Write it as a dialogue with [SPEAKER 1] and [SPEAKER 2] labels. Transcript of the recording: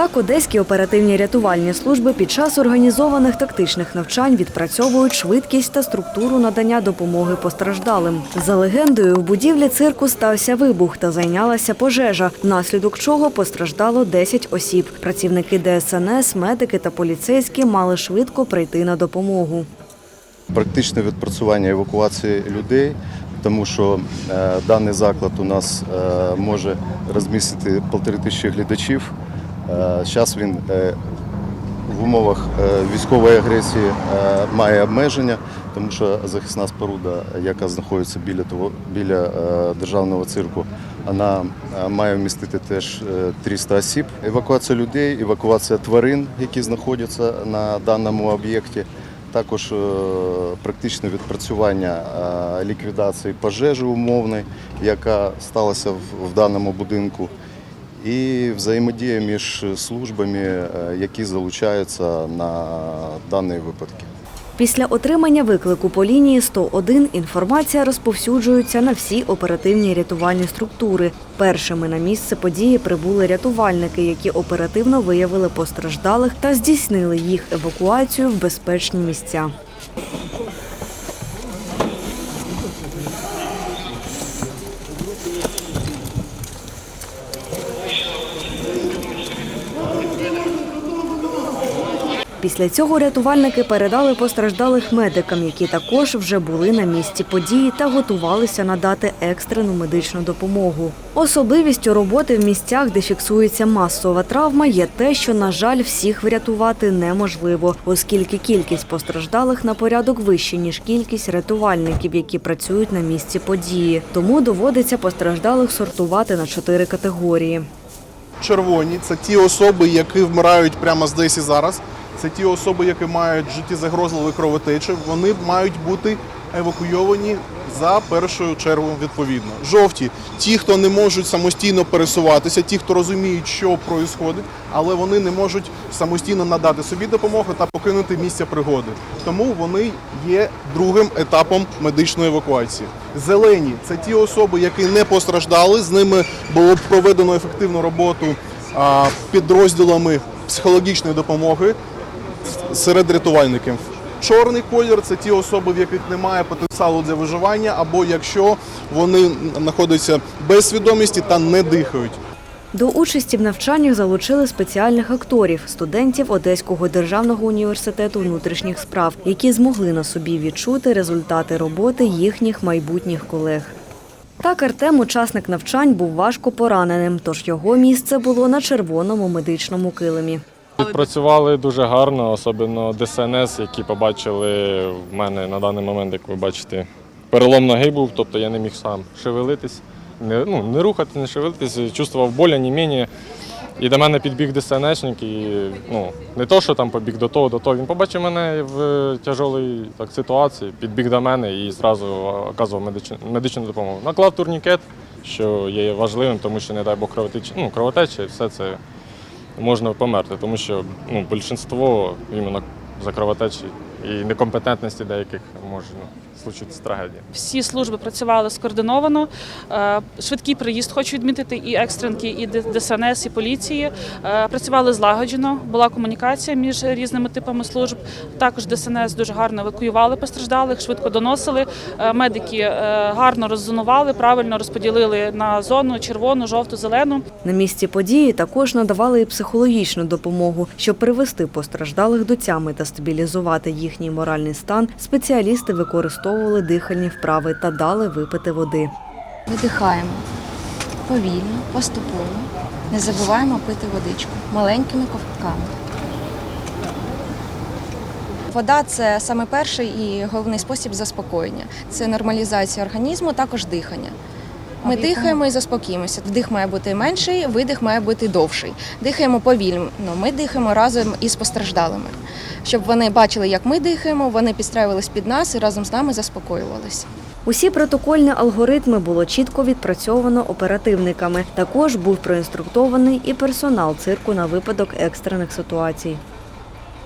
[SPEAKER 1] Так, одеські оперативні рятувальні служби під час організованих тактичних навчань відпрацьовують швидкість та структуру надання допомоги постраждалим. За легендою, в будівлі цирку стався вибух та зайнялася пожежа, внаслідок чого постраждало 10 осіб. Працівники ДСНС, медики та поліцейські мали швидко прийти на допомогу.
[SPEAKER 2] Практичне відпрацювання евакуації людей, тому що е, даний заклад у нас е, може розмістити полтори тисячі глядачів. Зараз він е, в умовах е, військової агресії е, має обмеження, тому що захисна споруда, яка знаходиться біля того біля е, державного цирку, вона е, має вмістити теж е, 300 осіб. Евакуація людей, евакуація тварин, які знаходяться на даному об'єкті. Також е, практичне відпрацювання е, ліквідації пожежі умовної, яка сталася в даному будинку, і взаємодія між службами, е, які залучаються на дані випадки.
[SPEAKER 1] Після отримання виклику по лінії 101 інформація розповсюджується на всі оперативні рятувальні структури. Першими на місце події прибули рятувальники, які оперативно виявили постраждалих та здійснили їх евакуацію в безпечні місця. Після цього рятувальники передали постраждалих медикам, які також вже були на місці події та готувалися надати екстрену медичну допомогу. Особливістю роботи в місцях, де фіксується масова травма, є те, що, на жаль, всіх врятувати неможливо, оскільки кількість постраждалих на порядок вище, ніж кількість рятувальників, які працюють на місці події. Тому доводиться постраждалих сортувати на чотири категорії.
[SPEAKER 3] червоні це ті особи, які вмирають прямо здесь і зараз. Це ті особи, які мають життєзагрозливі кровотечі. Вони мають бути евакуйовані за першою чергою відповідно. Жовті ті, хто не можуть самостійно пересуватися, ті, хто розуміють, що відбувається, але вони не можуть самостійно надати собі допомогу та покинути місце пригоди. Тому вони є другим етапом медичної евакуації. Зелені це ті особи, які не постраждали. З ними було проведено ефективну роботу підрозділами психологічної допомоги серед рятувальників. Чорний колір це ті особи, в яких немає потенціалу для виживання, або якщо вони знаходяться без свідомості та не дихають.
[SPEAKER 1] До участі в навчаннях залучили спеціальних акторів, студентів Одеського державного університету внутрішніх справ, які змогли на собі відчути результати роботи їхніх майбутніх колег. Так, Артем, учасник навчань, був важко пораненим, тож його місце було на червоному медичному килимі.
[SPEAKER 4] Відпрацювали дуже гарно, особливо ДСНС, які побачили в мене на даний момент, як ви бачите, перелом ноги був, тобто я не міг сам шевелитись, не, ну, не рухати, не шевелитись, чувствував боль, оніміння. І до мене підбіг ДСНСник, і ну, не то, що там побіг до того, до того. Він побачив мене в тяжелій так, ситуації, підбіг до мене і зразу оказував медичну, медичну допомогу. Наклав турнікет, що є важливим, тому що, не дай Бог, кровотеча, ну, кровотеча і все це можна померти, тому що ну, більшість іменно за кровотечі і некомпетентності деяких може ну, случитися трагедія.
[SPEAKER 5] Всі служби працювали скоординовано. Е, Швидкий приїзд хочу відмітити і екстренки, і ДСНС, і поліції. Е, Працювали злагоджено, була комунікація між різними типами служб. Також ДСНС дуже гарно евакуювали постраждалих, швидко доносили. Е, Медики гарно роззонували, правильно розподілили на зону червону, жовту, зелену.
[SPEAKER 1] На місці події також надавали і психологічну допомогу, щоб привести постраждалих до тями та стабілізувати їхній моральний стан. Спеціалісти використовували дихальні вправи та дали випити води.
[SPEAKER 6] Видихаємо повільно, поступово. Не забуваємо пити водичку маленькими ковтками. Вода це саме перший і головний спосіб заспокоєння. Це нормалізація організму, також дихання. Ми дихаємо і заспокоїмося. Вдих має бути менший, видих має бути довший. Дихаємо повільно. Ми дихаємо разом із постраждалими. Щоб вони бачили, як ми дихаємо, вони підстраювались під нас і разом з нами заспокоювалися.
[SPEAKER 1] Усі протокольні алгоритми було чітко відпрацьовано оперативниками. Також був проінструктований і персонал цирку на випадок екстрених ситуацій.